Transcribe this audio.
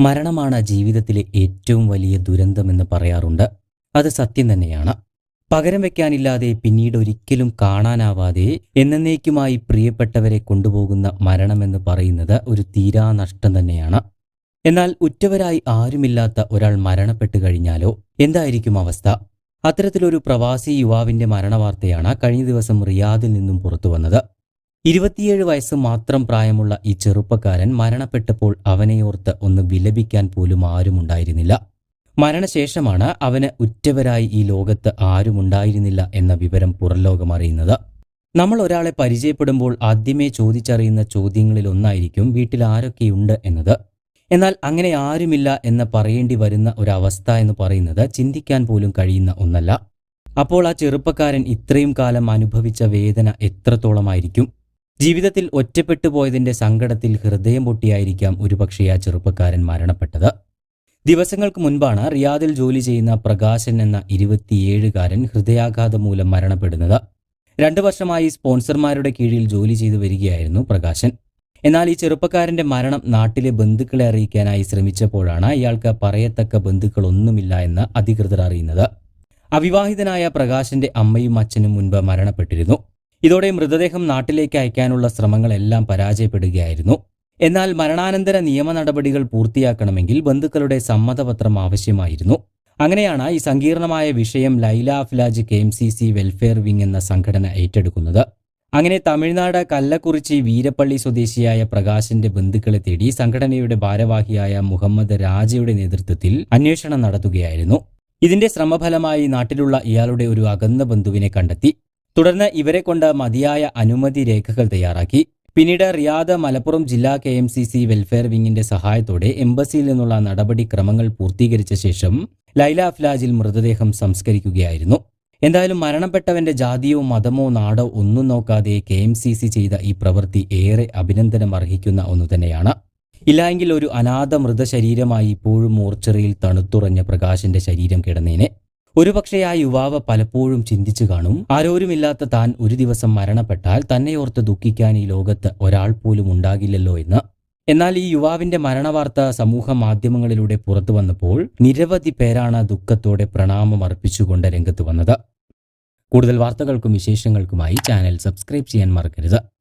മരണമാണ് ജീവിതത്തിലെ ഏറ്റവും വലിയ ദുരന്തമെന്ന് പറയാറുണ്ട്. അത് സത്യം തന്നെയാണ്. പകരം വെക്കാനില്ലാതെ പിന്നീട് ഒരിക്കലും കാണാനാവാതെ എന്നേക്കുമായി പ്രിയപ്പെട്ടവരെ കൊണ്ടുപോകുന്ന മരണമെന്ന് പറയുന്നത് ഒരു തീരാനഷ്ടം തന്നെയാണ്. എന്നാൽ ഉറ്റവരായി ആരുമില്ലാത്ത ഒരാൾ മരണപ്പെട്ടു കഴിഞ്ഞാലോ? എന്തായിരിക്കും അവസ്ഥ? അത്തരത്തിലൊരു പ്രവാസി യുവാവിന്റെ മരണവാർത്തയാണ് കഴിഞ്ഞ ദിവസം റിയാദിൽ നിന്നും പുറത്തുവന്നത്. ഇരുപത്തിയേഴ് വയസ്സ് മാത്രം പ്രായമുള്ള ഈ ചെറുപ്പക്കാരൻ മരണപ്പെട്ടപ്പോൾ അവനെയോർത്ത് ഒന്ന് വിലപിക്കാൻ പോലും ആരുമുണ്ടായിരുന്നില്ല മരണശേഷമാണ് അവന് ഉറ്റവരായി ഈ ലോകത്ത് ആരുമുണ്ടായിരുന്നില്ല എന്ന വിവരം പുറംലോകം അറിയുന്നത്. നമ്മൾ ഒരാളെ പരിചയപ്പെടുമ്പോൾ ആദ്യമേ ചോദിച്ചറിയുന്ന ചോദ്യങ്ങളിൽ ഒന്നായിരിക്കും വീട്ടിൽ ആരൊക്കെയുണ്ട് എന്നത്. എന്നാൽ അങ്ങനെ ആരുമില്ല എന്ന് പറയേണ്ടി വരുന്ന ഒരവസ്ഥ എന്ന് പറയുന്നത് ചിന്തിക്കാൻ പോലും കഴിയുന്ന ഒന്നല്ല. അപ്പോൾ ആ ചെറുപ്പക്കാരൻ ഇത്രയും കാലം അനുഭവിച്ച വേദന എത്രത്തോളമായിരിക്കും? ജീവിതത്തിൽ ഒറ്റപ്പെട്ടു പോയതിന്റെ സങ്കടത്തിൽ ഹൃദയം പൊട്ടിയായിരിക്കാം ഒരുപക്ഷെ ആ ചെറുപ്പക്കാരൻ മരണപ്പെട്ടത്. ദിവസങ്ങൾക്ക് മുൻപാണ് റിയാദിൽ ജോലി ചെയ്യുന്ന പ്രകാശൻ എന്ന ഇരുപത്തിയേഴുകാരൻ ഹൃദയാഘാതം മൂലം മരണപ്പെടുന്നത്. രണ്ടു വർഷമായി സ്പോൺസർമാരുടെ കീഴിൽ ജോലി ചെയ്തു വരികയായിരുന്നു പ്രകാശൻ. എന്നാൽ ഈ ചെറുപ്പക്കാരന്റെ മരണം നാട്ടിലെ ബന്ധുക്കളെ അറിയിക്കാനായി ശ്രമിച്ചപ്പോഴാണ് ഇയാൾക്ക് പറയത്തക്ക ബന്ധുക്കളൊന്നുമില്ല എന്ന് അധികൃതർ അറിയുന്നത്. അവിവാഹിതനായ പ്രകാശന്റെ അമ്മയും അച്ഛനും മുൻപ് മരണപ്പെട്ടിരുന്നു. ഇതോടെ മൃതദേഹം നാട്ടിലേക്ക് അയക്കാനുള്ള ശ്രമങ്ങളെല്ലാം പരാജയപ്പെടുകയായിരുന്നു. എന്നാൽ മരണാനന്തര നിയമ നടപടികൾ പൂർത്തിയാക്കണമെങ്കിൽ ബന്ധുക്കളുടെ സമ്മതപത്രം ആവശ്യമായിരുന്നു. അങ്ങനെയാണ് ഈ സങ്കീർണമായ വിഷയം Laila Aflaj K M C C welfare wing എന്ന സംഘടന ഏറ്റെടുക്കുന്നത്. അങ്ങനെ തമിഴ്നാട് കല്ലക്കുറിച്ചി വീരപ്പള്ളി സ്വദേശിയായ പ്രകാശിന്റെ ബന്ധുക്കളെ തേടി സംഘടനയുടെ ഭാരവാഹിയായ മുഹമ്മദ് രാജയുടെ നേതൃത്വത്തിൽ അന്വേഷണം നടത്തുകയായിരുന്നു. ഇതിന്റെ ശ്രമഫലമായി നാട്ടിലുള്ള ഇയാളുടെ ഒരു അകന്ന ബന്ധുവിനെ കണ്ടെത്തി. തുടർന്ന് ഇവരെ കൊണ്ട് മതിയായ അനുമതി രേഖകൾ തയ്യാറാക്കി. പിന്നീട് റിയാദ് മലപ്പുറം ജില്ലാ K M C C welfare വിങ്ങിന്റെ സഹായത്തോടെ എംബസിയിൽ നിന്നുള്ള നടപടിക്രമങ്ങൾ പൂർത്തീകരിച്ച ശേഷം ലൈല അഫ്ലാജിൽ മൃതദേഹം സംസ്കരിക്കുകയായിരുന്നു. എന്തായാലും മരണപ്പെട്ടവന്റെ ജാതിയോ മതമോ നാടോ ഒന്നും നോക്കാതെ കെ എം സി സി ചെയ്ത ഈ പ്രവൃത്തി ഏറെ അഭിനന്ദനം അർഹിക്കുന്ന ഒന്നു തന്നെയാണ്. ഇല്ലായെങ്കിൽ ഒരു അനാഥ മൃതശരീരമായി ഇപ്പോഴും മോർച്ചറിയിൽ തണുത്തുറഞ്ഞ പ്രകാശിന്റെ ശരീരം കിടന്നേനെ. ഒരുപക്ഷെ ആ യുവാവ് പലപ്പോഴും ചിന്തിച്ചു കാണും. ആരോരുമില്ലാത്ത താൻ ഒരു ദിവസം മരണപ്പെട്ടാൽ തന്നെയോർത്ത് ദുഃഖിക്കാൻ ഈ ലോകത്ത് ഒരാൾ പോലും ഉണ്ടാകില്ലല്ലോ എന്ന്. എന്നാൽ ഈ യുവാവിന്റെ മരണവാർത്ത സമൂഹ മാധ്യമങ്ങളിലൂടെ പുറത്തു വന്നപ്പോൾ നിരവധി പേരാണ് ദുഃഖത്തോടെ പ്രണാമം അർപ്പിച്ചുകൊണ്ട് രംഗത്ത് വന്നത്. കൂടുതൽ വാർത്തകൾക്കും വിശേഷങ്ങൾക്കുമായി ചാനൽ സബ്സ്ക്രൈബ് ചെയ്യാൻ മറക്കരുത്.